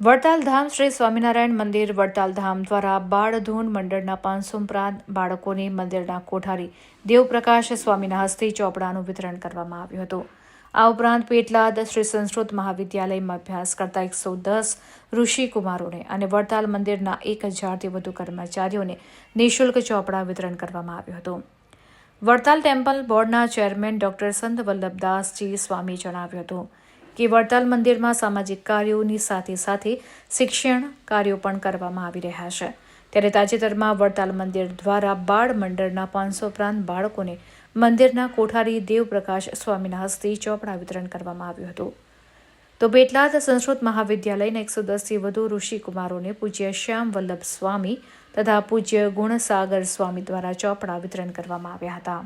વડતાલ ધામ શ્રી સ્વામિનારાયણ મંદિર વડતાલ ધામ દ્વારા બાળધૂન મંડળના પાંચસો ઉપરાંત બાળકોને મંદિરના કોઠારી દેવપ્રકાશ સ્વામીના હસ્તે ચોપડાનું વિતરણ કરવામાં આવ્યું હતું. આ ઉપરાંત પેટલાદ શ્રી સંસ્કૃત મહાવિદ્યાલયમાં અભ્યાસ કરતા એકસો દસ ઋષિકુમારોને અને વડતાલ મંદિરના એક હજારથી વધુ કર્મચારીઓને નિઃશુલ્ક ચોપડા વિતરણ કરવામાં આવ્યું હતું. વડતાલ ટેમ્પલ બોર્ડના ચેરમેન ડોક્ટર સંત વલ્લભદાસજી સ્વામી જણાવ્યું હતું કે વડતાલ મંદિરમાં સામાજિક કાર્યોની સાથે સાથે શિક્ષણ કાર્યો પણ કરવામાં આવી રહ્યા છે. ત્યારે તાજેતરમાં વડતાલ મંદિર દ્વારા બાળ મંડળના પાંચસો ઉપરાંત બાળકોને મંદિરના કોઠારી દેવપ્રકાશ સ્વામીના હસ્તે ચોપડા વિતરણ કરવામાં આવ્યું હતું. તો બેટલાદ સંસ્કૃત મહાવિદ્યાલયના એકસો દસથી વધુ ઋષિકુમારોને પૂજ્ય શ્યામ વલ્લભ સ્વામી તથા પૂજ્ય ગુણસાગર સ્વામી દ્વારા ચોપડા વિતરણ કરવામાં આવ્યા હતા.